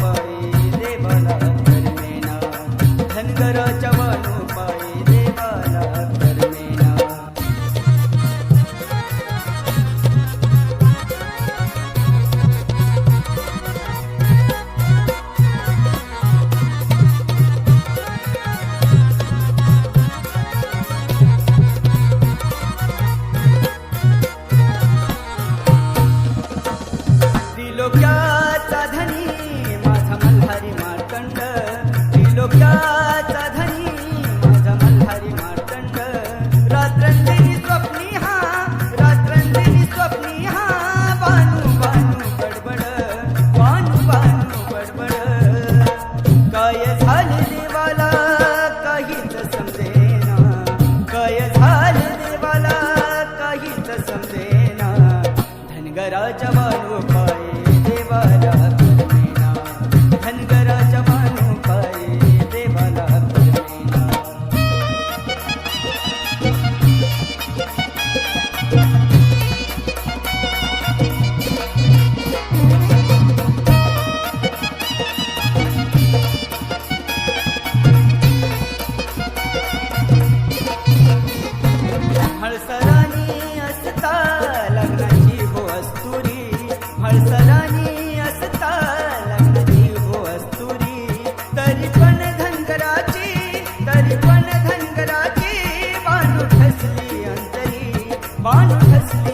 पायी देवाला धनगराच्या गराच्या वारू पायी. हंसली अंतरी बानो हंसली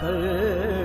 哎。